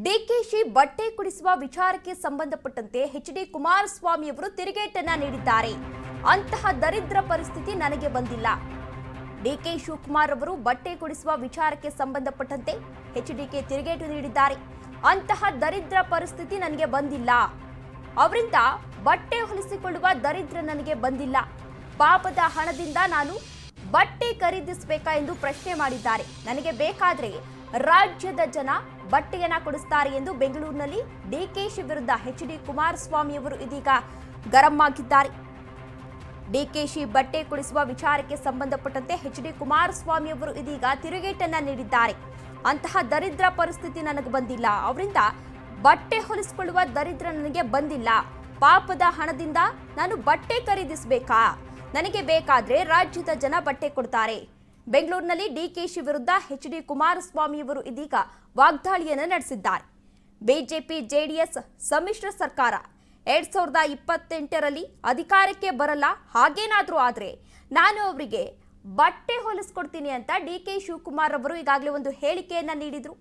ಡಿಕೆಶಿ ಬಟ್ಟೆ ಕುಡಿಸುವ ವಿಚಾರಕ್ಕೆ ಸಂಬಂಧಪಟ್ಟಂತೆ ಎಚ್ ಡಿ ಕುಮಾರಸ್ವಾಮಿ ಅವರು ತಿರುಗೇಟನ್ನ ನೀಡಿದ್ದಾರೆ. ಅಂತಹ ದರಿದ್ರ ಪರಿಸ್ಥಿತಿ ನನಗೆ ಬಂದಿಲ್ಲ. ಡಿಕೆ ಶಿವಕುಮಾರ್ ಅವರು ಬಟ್ಟೆ ಕುಡಿಸುವ ವಿಚಾರಕ್ಕೆ ಸಂಬಂಧಪಟ್ಟಂತೆ ಎಚ್ ಡಿಕೆ ತಿರುಗೇಟು ನೀಡಿದ್ದಾರೆ. ಅಂತಹ ದರಿದ್ರ ಪರಿಸ್ಥಿತಿ ನನಗೆ ಬಂದಿಲ್ಲ. ಅವರಿಂದ ಬಟ್ಟೆ ಹೊಲಿಸಿಕೊಳ್ಳುವ ದರಿದ್ರ ನನಗೆ ಬಂದಿಲ್ಲ. ಪಾಪದ ಹಣದಿಂದ ನಾನು ಬಟ್ಟೆ ಖರೀದಿಸಬೇಕಾ ಎಂದು ಪ್ರಶ್ನೆ ಮಾಡಿದ್ದಾರೆ. ನನಗೆ ಬೇಕಾದ್ರೆ ರಾಜ್ಯದ ಜನ ಬಟ್ಟೆಯನ್ನ ಕೊಡಿಸ್ತಾರೆ ಎಂದು ಬೆಂಗಳೂರಿನಲ್ಲಿ ಡಿಕೆಶಿ ವಿರುದ್ಧ ಎಚ್ ಡಿ ಕುಮಾರಸ್ವಾಮಿ ಅವರು ಇದೀಗ ಗರಂ ಆಗಿದ್ದಾರೆ. ಡಿಕೆಶಿ ಬಟ್ಟೆ ಕೊಡಿಸುವ ವಿಚಾರಕ್ಕೆ ಸಂಬಂಧಪಟ್ಟಂತೆ ಎಚ್ ಡಿ ಕುಮಾರಸ್ವಾಮಿ ಅವರು ಇದೀಗ ತಿರುಗೇಟನ್ನ ನೀಡಿದ್ದಾರೆ. ಅಂತಹ ದರಿದ್ರ ಪರಿಸ್ಥಿತಿ ನನಗೆ ಬಂದಿಲ್ಲ. ಅವರಿಂದ ಬಟ್ಟೆ ಹೊಲಿಸಿಕೊಳ್ಳುವ ದರಿದ್ರ ನನಗೆ ಬಂದಿಲ್ಲ. ಪಾಪದ ಹಣದಿಂದ ನಾನು ಬಟ್ಟೆ ಖರೀದಿಸಬೇಕಾ? ನನಗೆ ಬೇಕಾದ್ರೆ ರಾಜ್ಯದ ಜನ ಬಟ್ಟೆ ಕೊಡ್ತಾರೆ. ಬೆಂಗಳೂರಿನಲ್ಲಿ ಡಿಕೆಶಿ ವಿರುದ್ಧ ಎಚ್ ಡಿ ಕುಮಾರಸ್ವಾಮಿ ಅವರು ಇದೀಗ ವಾಗ್ದಾಳಿಯನ್ನು ನಡೆಸಿದ್ದಾರೆ. ಬಿಜೆಪಿ, ಜೆಡಿಎಸ್ ಸಮ್ಮಿಶ್ರ ಸರ್ಕಾರ ಎರಡ್ ಸಾವಿರದ ಇಪ್ಪತ್ತೆಂಟರಲ್ಲಿ ಅಧಿಕಾರಕ್ಕೆ ಬರಲ್ಲ, ಹಾಗೇನಾದರೂ ಆದರೆ ನಾನು ಅವರಿಗೆ ಬಟ್ಟೆ ಹೊಲಿಸ್ಕೊಡ್ತೀನಿ ಅಂತ ಡಿ ಕೆ ಶಿವಕುಮಾರ್ ಅವರು ಈಗಾಗಲೇ ಒಂದು ಹೇಳಿಕೆಯನ್ನು ನೀಡಿದರು.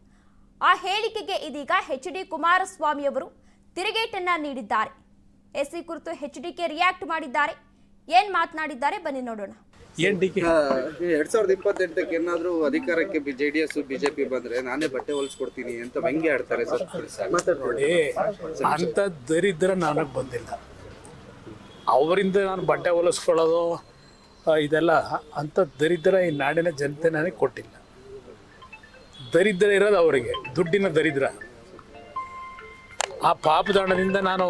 ಆ ಹೇಳಿಕೆಗೆ ಇದೀಗ ಎಚ್ ಡಿ ಕುಮಾರಸ್ವಾಮಿ ಅವರು ತಿರುಗೇಟನ್ನ ನೀಡಿದ್ದಾರೆ. ಎಸ್ ಸಿ ಕುರಿತು ಎಚ್ ಡಿ ಕೆ ರಿಯಾಕ್ಟ್ ಮಾಡಿದ್ದಾರೆ. ಏನು ಮಾತನಾಡಿದ್ದಾರೆ? ಬನ್ನಿ ನೋಡೋಣ. ಏನ್ ಡಿ ಕೆ ಎರಡ್ ಸಾವಿರದ ಇಪ್ಪತ್ತೆಂಟಕ್ಕೆ ಏನಾದ್ರೂ ಅಧಿಕಾರಕ್ಕೆ ಜೆ ಡಿ ಎಸ್ ಬಿಜೆಪಿ ಬಂದ್ರೆ ನಾನೇ ಬಟ್ಟೆ ಹೊಲಿಸ್ಕೊಡ್ತೀನಿ ಅಂತ ವ್ಯಂಗ್ಯ ಆಡ್ತಾರೆ ಸರ್. ನೋಡಿ ಅಂತ ದರಿದ್ರ ನನಗೆ ಬಂದಿಲ್ಲ. ಅವರಿಂದ ನಾನು ಬಟ್ಟೆ ಹೊಲಿಸ್ಕೊಳ್ಳೋದು ಇದೆಲ್ಲ ಅಂತ ದರಿದ್ರ ಈ ನಾಡಿನ ಜನತೆ ನನಗೆ ಕೊಟ್ಟಿಲ್ಲ. ದರಿದ್ರ ಇರೋದು ಅವರಿಗೆ ದುಡ್ಡಿನ ದರಿದ್ರ. ಆ ಪಾಪದಾಣದಿಂದ ನಾನು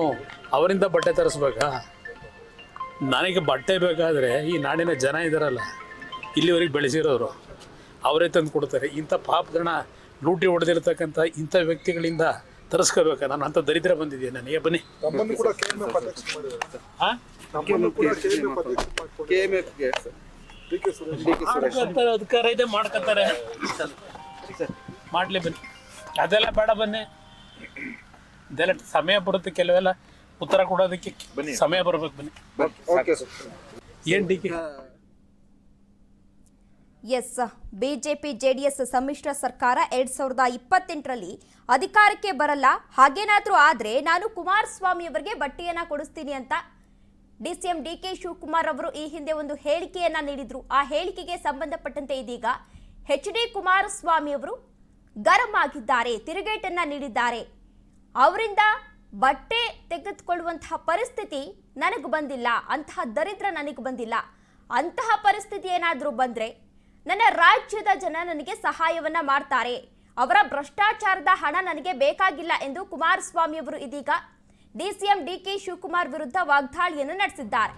ಅವರಿಂದ ಬಟ್ಟೆ ತರಿಸ್ಬೇಕಾ? ನನಗೆ ಬಟ್ಟೆ ಬೇಕಾದರೆ ಈ ನಾಡಿನ ಜನ ಇದ್ದಾರಲ್ಲ ಇಲ್ಲಿವರೆಗೆ ಬೆಳೆಸಿರೋರು ಅವರೇ ತಂದು ಕೊಡ್ತಾರೆ. ಇಂಥ ಪಾಪಗಳನ್ನ ಲೂಟಿ ಹೊಡೆದಿರ್ತಕ್ಕಂಥ ಇಂಥ ವ್ಯಕ್ತಿಗಳಿಂದ ತರಿಸ್ಕೋಬೇಕಾ. ನಾನು ಅಂಥ ದರಿದ್ರ ಬಂದಿದ್ದೀನಿ ನನಗೆ. ಬನ್ನಿ. ಅಧಿಕಾರ ಇದೆ ಮಾಡ್ಕೊತಾರೆ ಮಾಡಲಿ ಬನ್ನಿ. ಅದೆಲ್ಲ ಬೇಡ ಬನ್ನಿ. ಇದೆಲ್ಲ ಸಮಯ ಬರುತ್ತೆ ಕೆಲವೆಲ್ಲ. ಉತ್ತರ ಕೊಡೋದಕ್ಕೆ ಸಮಯ ಬರ್ಬೇಕು ಬನ್ನಿ. ಓಕೆ ಸರ್ ಏನು D K? Yes BJP JDS ಸಮ್ಮಿಶ್ರ ಸರ್ಕಾರ ಎರಡ್ ಸಾವಿರದ ಇಪ್ಪತ್ತೆಂಟರಲ್ಲಿ ಅಧಿಕಾರಕ್ಕೆ ಬರಲ್ಲ. ಹಾಗೇನಾದ್ರೂ ಆದ್ರೆ ನಾನು ಕುಮಾರಸ್ವಾಮಿ ಅವರಿಗೆ ಬಟ್ಟೆಯನ್ನ ಕೊಡಿಸ್ತೀನಿ ಅಂತ D C M D K Shivakumar ಅವರು ಈ ಹಿಂದೆ ಒಂದು ಹೇಳಿಕೆಯನ್ನ ನೀಡಿದ್ರು. ಆ ಹೇಳಿಕೆಗೆ ಸಂಬಂಧಪಟ್ಟಂತೆ ಇದೀಗ ಎಚ್ ಡಿ ಕುಮಾರಸ್ವಾಮಿ ಅವರು ಗರಂ ಆಗಿದ್ದಾರೆ ತಿರುಗೇಟನ್ನ ನೀಡಿದ್ದಾರೆ. ಅವರಿಂದ ಬಟ್ಟೆ ತೆಗೆದುಕೊಳ್ಳುವಂತಹ ಪರಿಸ್ಥಿತಿ ನನಗೆ ಬಂದಿಲ್ಲ, ಅಂತಹ ದರಿದ್ರ ನನಗೆ ಬಂದಿಲ್ಲ. ಅಂತಹ ಪರಿಸ್ಥಿತಿ ಏನಾದರೂ ಬಂದರೆ ನನ್ನ ರಾಜ್ಯದ ಜನ ನನಗೆ ಸಹಾಯವನ್ನ ಮಾಡ್ತಾರೆ. ಅವರ ಭ್ರಷ್ಟಾಚಾರದ ಹಣ ನನಗೆ ಬೇಕಾಗಿಲ್ಲ ಎಂದು ಕುಮಾರಸ್ವಾಮಿ ಅವರು ಇದೀಗ ಡಿಸಿಎಂ ಡಿ ಕೆ ಶಿವಕುಮಾರ್ ವಿರುದ್ಧ ವಾಗ್ದಾಳಿಯನ್ನು ನಡೆಸಿದ್ದಾರೆ.